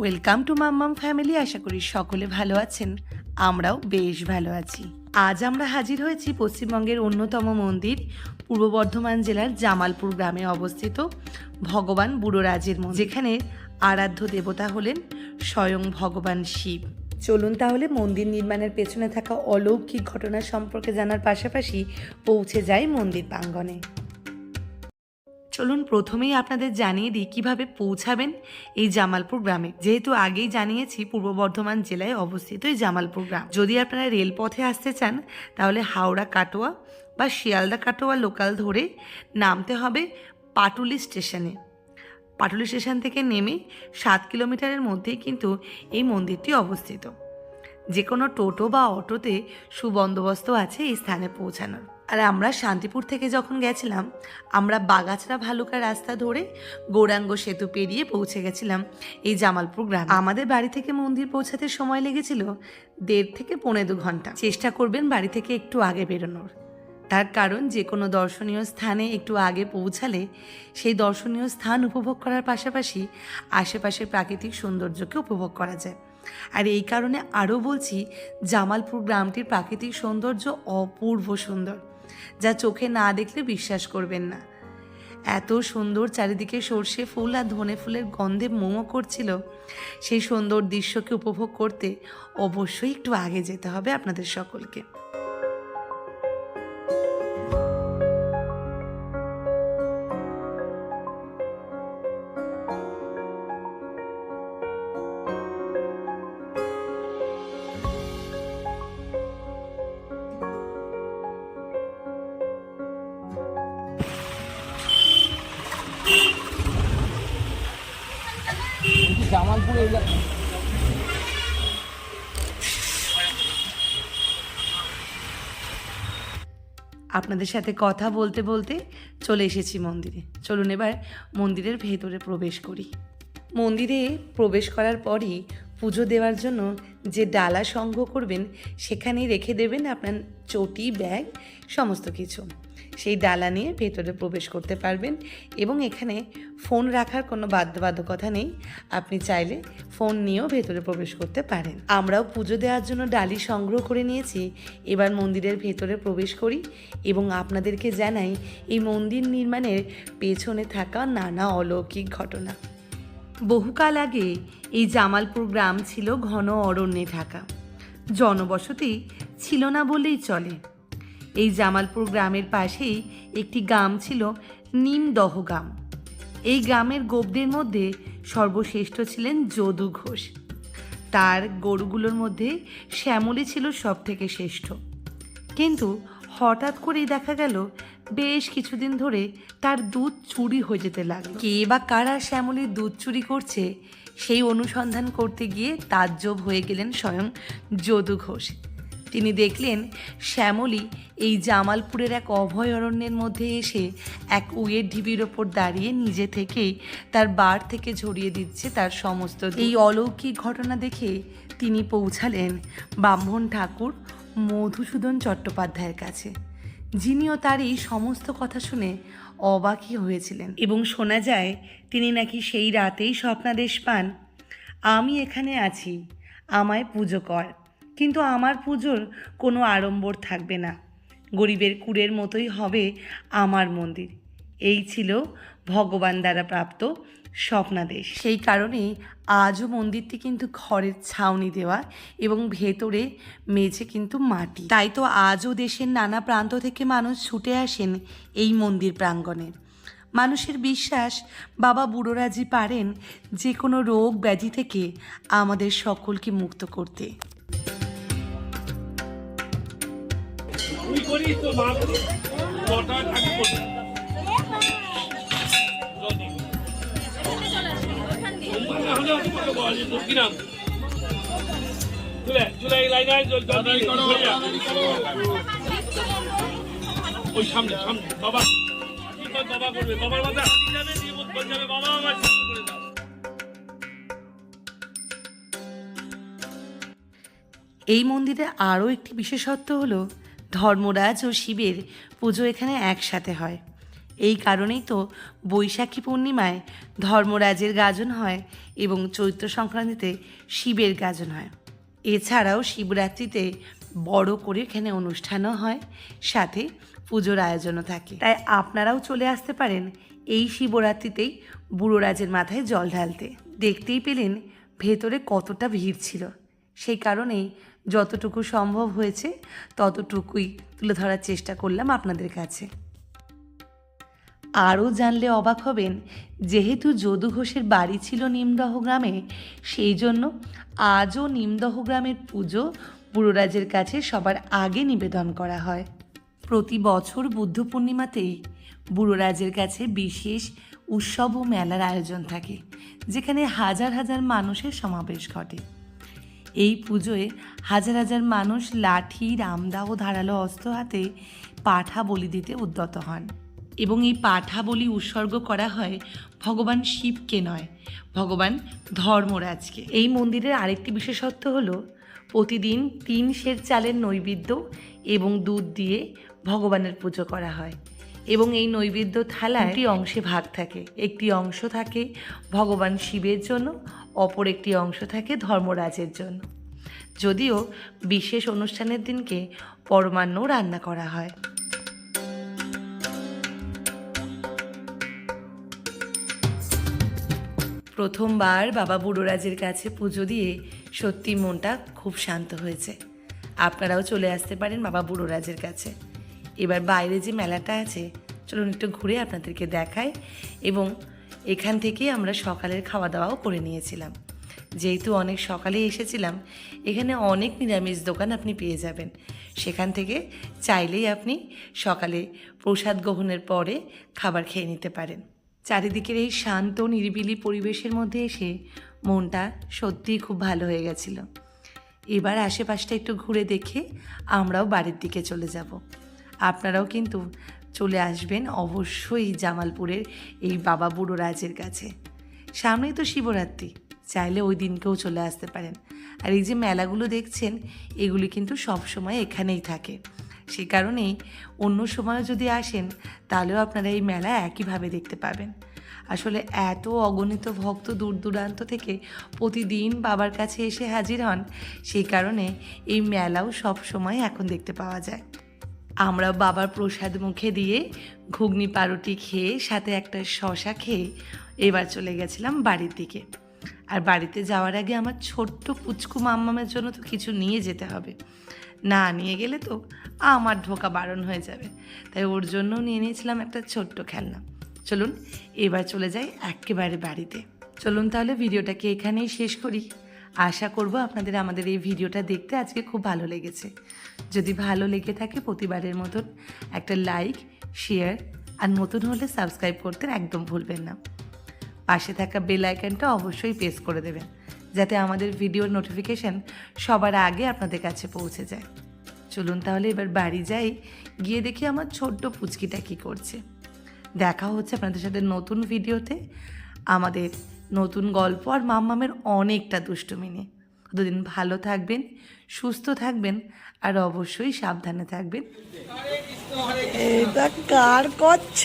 Welcome to Mammam family আশা করি সকলে ভালো আছেন। আমরাও বেশ ভালো আছি। আজ আমরা হাজির হয়েছি পশ্চিমবঙ্গের অন্যতম মন্দির, পূর্ব বর্ধমান জেলার জামালপুর গ্রামে অবস্থিত ভগবান বুড়োরাজের মন্দির, যেখানে আরাধ্য দেবতা হলেন স্বয়ং ভগবান শিব। চলুন তাহলে মন্দির নির্মাণের পেছনে থাকা অলৌকিক ঘটনা সম্পর্কে জানার পাশাপাশি পৌঁছে যায় মন্দির প্রাঙ্গণে। চলুন প্রথমেই আপনাদের জানিয়ে দিই কীভাবে পৌঁছাবেন এই জামালপুর গ্রামে। যেহেতু আগেই জানিয়েছি, পূর্ব বর্ধমান জেলায় অবস্থিত এই জামালপুর গ্রাম। যদি আপনারা রেলপথে আসতে চান, তাহলে হাওড়া কাটোয়া বা শিয়ালদা কাটোয়া লোকাল ধরে নামতে হবে পাটুলি স্টেশনে। পাটুলি স্টেশন থেকে নেমে সাত কিলোমিটারের মধ্যেই কিন্তু এই মন্দিরটি অবস্থিত। যে কোনো টোটো বা অটোতে সুবন্দোবস্ত আছে এই স্থানে পৌঁছানোর। আর আমরা শান্তিপুর থেকে যখন গেছিলাম, আমরা বাগাছড়া ভালুকা রাস্তা ধরে গৌরাঙ্গ সেতু পেরিয়ে পৌঁছে গেছিলাম এই জামালপুর গ্রাম। আমাদের বাড়ি থেকে মন্দির পৌঁছাতে সময় লেগেছিল দেড় থেকে পৌনে দু ঘণ্টা। চেষ্টা করবেন বাড়ি থেকে একটু আগে বেরোনোর। তার কারণ যে কোনো দর্শনীয় স্থানে একটু আগে পৌঁছালে সেই দর্শনীয় স্থান উপভোগ করার পাশাপাশি আশেপাশের প্রাকৃতিক সৌন্দর্যকে উপভোগ করা যায়। আর এই কারণে আরও বলছি, জামালপুর গ্রামটির প্রাকৃতিক সৌন্দর্য অপূর্ব সুন্দর। যা চোখে না দেখলে বিশ্বাস করবেন না। এত সুন্দর চারিদিকে সর্ষে ফুল আর ধনে ফুলের গন্ধে মোমো করছিল, সেই সুন্দর দৃশ্যকে উপভোগ করতে অবশ্যই একটু আগে যেতে হবে আপনাদের সকলকে। আপনাদের সাথে কথা বলতে বলতে চলে এসেছি মন্দিরে। চলুন এবার মন্দিরের ভেতরে প্রবেশ করি। মন্দিরে প্রবেশ করার পরই পুজো দেওয়ার জন্য যে ডালা সংগ্রহ করবেন, সেখানেই রেখে দেবেন আপনার চটি, ব্যাগ, সমস্ত কিছু। সেই ডালা নিয়ে ভেতরে প্রবেশ করতে পারবেন এবং এখানে ফোন রাখার কোনো বাধ্যবাধকতা নেই। আপনি চাইলে ফোন নিয়েও ভেতরে প্রবেশ করতে পারেন। আমরাও পুজো দেওয়ার জন্য ডালি সংগ্রহ করে নিয়েছি। এবার মন্দিরের ভেতরে প্রবেশ করি এবং আপনাদেরকে জানাই, এই মন্দির নির্মাণের পেছনে থাকা নানা অলৌকিক ঘটনা। বহুকাল আগে এই জামালপুর গ্রাম ছিল ঘন অরণ্যে ঢাকা। জনবসতি ছিল না বলেই চলে। এই জামালপুর গ্রামের পাশেই একটি গ্রাম ছিল নিমদহ গ্রাম। এই গ্রামের গোপদের মধ্যে সর্বশ্রেষ্ঠ ছিলেন যদু ঘোষ। তার গরুগুলোর মধ্যে শ্যামলী ছিল সব থেকে শ্রেষ্ঠ। কিন্তু হঠাৎ করেই দেখা গেল, বেশ কিছুদিন ধরে তার দুধ চুরি হয়ে যেতে লাগল। কে বা কারা শ্যামলীর দুধ চুরি করছে, সেই অনুসন্ধান করতে গিয়ে তাজ্জব হয়ে গেলেন স্বয়ং যদু ঘোষ। তিনি দেখলেন শ্যামলী এই জামালপুরের এক অভয়ারণ্যের মধ্যে এসে এক উয়ের ঢিবির ওপর দাঁড়িয়ে নিজে থেকেই তার বার থেকে ঝরিয়ে দিচ্ছে তার সমস্ত এই অলৌকিক ঘটনা দেখে তিনি পৌঁছালেন ব্রাহ্মণ ঠাকুর মধুসূদন চট্টোপাধ্যায়ের কাছে। যিনিও তার এই সমস্ত কথা শুনে অবাকই হয়েছিলেন। এবং শোনা যায় তিনি নাকি সেই রাতেই স্বপ্নাদেশ পান। আমি এখানে আছি, আমায় পুজো কর। কিন্তু আমার পুজোর কোনো আড়ম্বর থাকবে না। গরিবের কুড়ের মতোই হবে আমার মন্দির। এই ছিল ভগবান দ্বারা প্রাপ্ত স্বপ্নাদেশ। সেই কারণে আজও মন্দিরটি কিন্তু খড়ের ছাউনি দেওয়া এবং ভেতরে মেঝে কিন্তু মাটি। তাই তো আজও দেশের নানা প্রান্ত থেকে মানুষ ছুটে আসেন এই মন্দির প্রাঙ্গণে। মানুষের বিশ্বাস, বাবা বুড়োরাজি পারেন যে কোনো রোগ ব্যাধি থেকে আমাদের সকলকে মুক্ত করতে। যা। ওই সামনে সামনে বাবা। বাবা করবে? বাবার হাতি যাবে যাবে বাবা আমার করে দাও। এই মন্দিরে আরও একটি বিশেষত্ব হলো ধর্মরাজ ও শিবের পুজো এখানে একসাথে হয়। এই কারণেই তো বৈশাখী পূর্ণিমায় ধর্মরাজের গাজন হয় এবং চৈত্র সংক্রান্তিতে শিবের গাজন হয়। এছাড়াও শিবরাত্রিতে বড় করে এখানে অনুষ্ঠানও হয়, সাথে পুজোর আয়োজনও থাকে। তাই আপনারাও চলে আসতে পারেন এই শিবরাত্রিতেই বুড়ো রাজের মাথায় জল ঢালতে। দেখতেই পেলেন ভেতরে কতটা ভিড় ছিল। সেই কারণেই যতটুকু সম্ভব হয়েছে, ততটুকুই তুলে ধরার চেষ্টা করলাম আপনাদের কাছে। আরও জানলে অবাক হবেন, যেহেতু যদু ঘোষের বাড়ি ছিল নিমদহ গ্রামে, সেই জন্য আজও নিমদহ গ্রামের পুজো বুড়োরাজের কাছে সবার আগে নিবেদন করা হয়। প্রতি বছর বুদ্ধ পূর্ণিমাতেই বুড়োরাজের কাছে বিশেষ উৎসব ও মেলার আয়োজন থাকে, যেখানে হাজার হাজার মানুষের সমাবেশ ঘটে। এই পুজোয় হাজার হাজার মানুষ লাঠি রামদা ও ধারালো অস্ত্র হাতে পাঠা বলি দিতে উদ্যত হন। এবং এই পাঠা বলি উৎসর্গ করা হয় ভগবান শিবকে নয়, ভগবান ধর্মরাজকে। এই মন্দিরের আরেকটি বিশেষত্ব হলো, প্রতিদিন তিন সের চালের নৈবেদ্য এবং দুধ দিয়ে ভগবানের পুজো করা হয়। এবং এই নৈবেদ্য থালায় একটি অংশে ভাগ থাকে। একটি অংশ থাকে ভগবান শিবের জন্য অপর একটি অংশ থাকে ধর্মরাজের জন্য। যদিও বিশেষ অনুষ্ঠানের দিনকে পরমান্ন রান্না করা হয়। প্রথমবার বাবা বুড়োরাজের কাছে পুজো দিয়ে সত্যি মনটা খুব শান্ত হয়েছে। আপনারাও চলে আসতে পারেন বাবা বুড়োরাজের কাছে। এবার বাইরে যে মেলাটা আছে, চলুন একটু ঘুরে আপনাদেরকে দেখাই এবং এখান থেকেই আমরা সকালের খাওয়া দাওয়াও করে নিয়েছিলাম। যেহেতু অনেক সকালে এসেছিলাম, এখানে অনেক নিরামিষ দোকান আপনি পেয়ে যাবেন। সেখান থেকে চাইলেই আপনি সকালে প্রসাদ গ্রহণের পরে খাবার খেয়ে নিতে পারেন। চারিদিকের এই শান্ত, নিরিবিলি পরিবেশের মধ্যে এসে মনটা সত্যিই খুব ভালো হয়ে গেছিল। এবার আশেপাশটা একটু ঘুরে দেখে আমরাও বাড়ির দিকে চলে যাব। আপনারাও কিন্তু চলে আসবেন অবশ্যই জামালপুরের এই বাবা বুড়ো রাজের কাছে। সামনেই তো শিবরাত্রি, চাইলে ওই দিনকেও চলে আসতে পারেন। আর এই যে মেলাগুলো দেখছেন, এগুলি কিন্তু সব সময় এখানেই থাকে। সে কারণেই অন্য সময়ও যদি আসেন, তাহলেও আপনারা এই মেলা একইভাবে দেখতে পাবেন। আসলে এত অগণিত ভক্ত দূর দূরান্ত থেকে প্রতিদিন বাবার কাছে এসে হাজির হন সেই কারণে এই মেলাও সব সময় এখন দেখতে পাওয়া যায়। আমরা বাবার প্রসাদ মুখে দিয়ে ঘুগনি পাউরুটি খেয়ে সাথে একটা শশা খেয়ে এবার চলে গেছিলাম বাড়ির দিকে। আর বাড়িতে যাওয়ার আগে আমার ছোট্ট পুচকু মাম্মামের জন্য তো কিছু নিয়ে যেতে হবে। না নিয়ে গেলে তো আমার ঢোকা বারণ হয়ে যাবে। তাই ওর জন্য নিয়ে নিয়েছিলাম একটা ছোট্ট খেলনা। চলুন, এবার চলে যাই একেবারে বাড়িতে। চলুন তাহলে ভিডিওটাকে এখানেই শেষ করি। আশা করব আপনাদের আমাদের এই ভিডিওটা দেখতে আজকে খুব ভালো লেগেছে। যদি ভালো লেগে থাকে প্রতিবারের মতন একটা লাইক, শেয়ার আর নতুন হলে সাবস্ক্রাইব করতে একদম ভুলবেন না। পাশে থাকা বেল আইকনটা অবশ্যই প্রেস করে দেবেন, যাতে আমাদের ভিডিওর নোটিফিকেশন সবার আগে আপনাদের কাছে পৌঁছে যায়। চলুন তাহলে এবার বাড়ি যাই, গিয়ে দেখি আমার ছোট্ট পুচকিটা কী করছে। দেখা হচ্ছে আপনাদের সাথে নতুন ভিডিওতে। আমাদের নতুন গল্প আর মাম্মামের অনেকটা দুষ্টুমি নিয়ে। কতদিন ভালো থাকবেন, সুস্থ থাকবেন আর অবশ্যই সাবধানে থাকবেন। এটা কার করছ